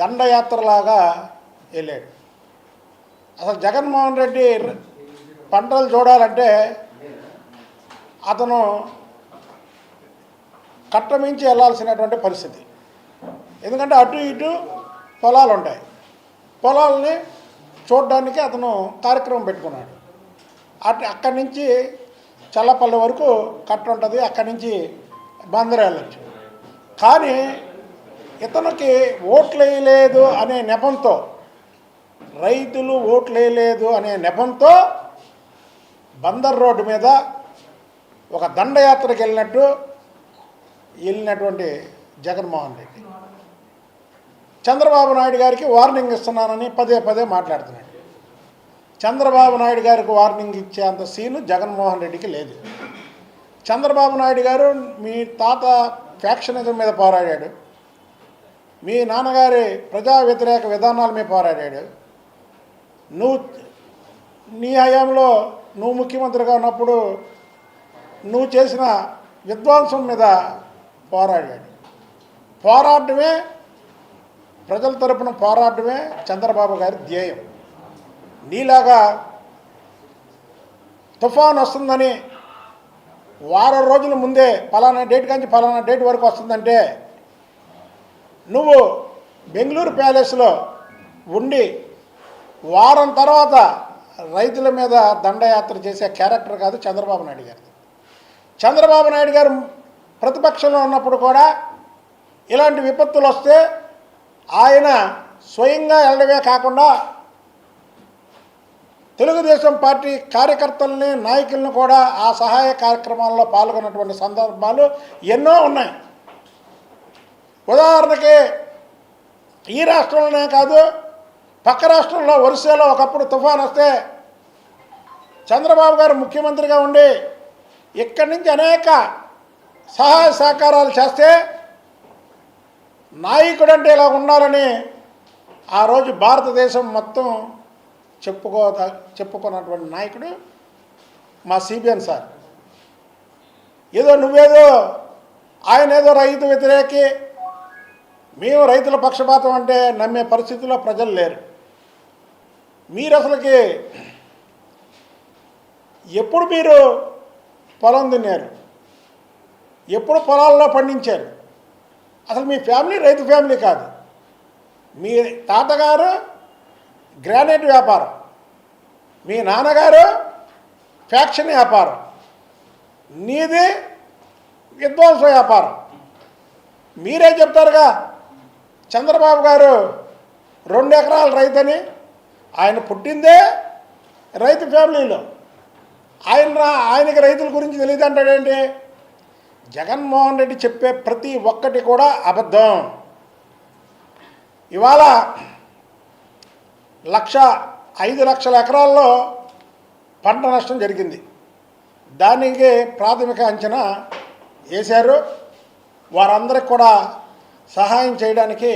దండయాత్రలాగా వెళ్ళాడు. అసలు జగన్మోహన్ రెడ్డి పంటలు చూడాలంటే అతను కట్టమించి వెళ్ళాల్సినటువంటి పరిస్థితి. ఎందుకంటే అటు ఇటు పొలాలు ఉంటాయి. పొలాలని చూడడానికి అతను కార్యక్రమం పెట్టుకున్నాడు. అటు అక్కడి నుంచి చల్లపల్లి వరకు కట్ట ఉంటుంది. అక్కడి నుంచి బందరు వెళ్ళచ్చు. కానీ ఇతనికి ఓట్లు వేయలేదు అనే నెపంతో రైతులు ఓట్లు వేయలేదు అనే నెపంతో బందర్ రోడ్డు మీద ఒక దండయాత్రకు వెళ్ళినట్టు వెళ్ళినటువంటి జగన్మోహన్ రెడ్డి. చంద్రబాబు నాయుడు గారికి వార్నింగ్ ఇస్తున్నానని పదే పదే మాట్లాడుతున్నాడు. చంద్రబాబు నాయుడు గారికి వార్నింగ్ ఇచ్చే అంత సీను జగన్మోహన్ రెడ్డికి లేదు. చంద్రబాబు నాయుడు గారు మీ తాత ఫ్యాక్షనిజం మీద పోరాడాడు. మీ నాన్నగారి ప్రజా వ్యతిరేక విధానాల మీద పోరాడాడు. నువ్వు నీ హయాంలో నువ్వు ముఖ్యమంత్రిగా ఉన్నప్పుడు నువ్వు చేసిన విధ్వంసం మీద పోరాడాడు. పోరాడమే ప్రజల తరపున పోరాడమే చంద్రబాబు గారి ధ్యేయం. నీలాగా తుఫాన్ వస్తుందని వారం రోజుల ముందే ఫలానా డేట్ కానీ ఫలానా డేట్ వరకు వస్తుందంటే నువ్వు బెంగళూరు ప్యాలెస్లో ఉండి వారం తర్వాత రైతుల మీద దండయాత్ర చేసే క్యారెక్టర్ కాదు చంద్రబాబు నాయుడు గారిది. చంద్రబాబు నాయుడు గారు ప్రతిపక్షంలో ఉన్నప్పుడు కూడా ఇలాంటి విపత్తులు వస్తే ఆయన స్వయంగా వెళ్ళడమే కాకుండా తెలుగుదేశం పార్టీ కార్యకర్తల్ని నాయకులను కూడా ఆ సహాయ కార్యక్రమాల్లో పాల్గొన్నటువంటి సందర్భాలు ఎన్నో ఉన్నాయి. ఉదాహరణకి ఈ రాష్ట్రంలోనే కాదు పక్క రాష్ట్రంలో ఒరిస్సాలో ఒకప్పుడు తుఫాన్ వస్తే చంద్రబాబు గారు ముఖ్యమంత్రిగా ఉండి ఇక్కడి నుంచి అనేక సహాయ సహకారాలు చేస్తే నాయకుడు అంటే ఇలా ఉండాలని ఆ రోజు భారతదేశం మొత్తం చెప్పుకో చెప్పుకున్నటువంటి నాయకుడు మా సిబిఎన్ సార్. ఏదో నువ్వేదో ఆయన ఏదో రైతు వ్యతిరేకి మేము రైతుల పక్షపాతం అంటే నమ్మే పరిస్థితిలో ప్రజలు లేరు. మీరు అసలుకి ఎప్పుడు మీరు పొలం తిన్నారు? ఎప్పుడు పొలాల్లో పండించారు? అసలు మీ ఫ్యామిలీ రైతు ఫ్యామిలీ కాదు. మీ తాతగారు గ్రానైట్ వ్యాపారం మీ నాన్నగారు ఫ్యాక్షన్ వ్యాపారం నీది విధ్వంస వ్యాపారం. మీరే చెప్తారుగా చంద్రబాబు గారు రెండు ఎకరాల రైతని ఆయన పుట్టిందే రైతు ఫ్యామిలీలో. ఆయన ఆయనకి రైతుల గురించి తెలియదు అంటాడేంటి జగన్మోహన్ రెడ్డి చెప్పే ప్రతి ఒక్కటి కూడా అబద్ధం. ఇవాళ లక్ష ఐదు లక్షల ఎకరాల్లో పంట నష్టం జరిగింది. దానికి ప్రాథమిక అంచనా వేశారు. వారందరికి కూడా సహాయం చేయడానికి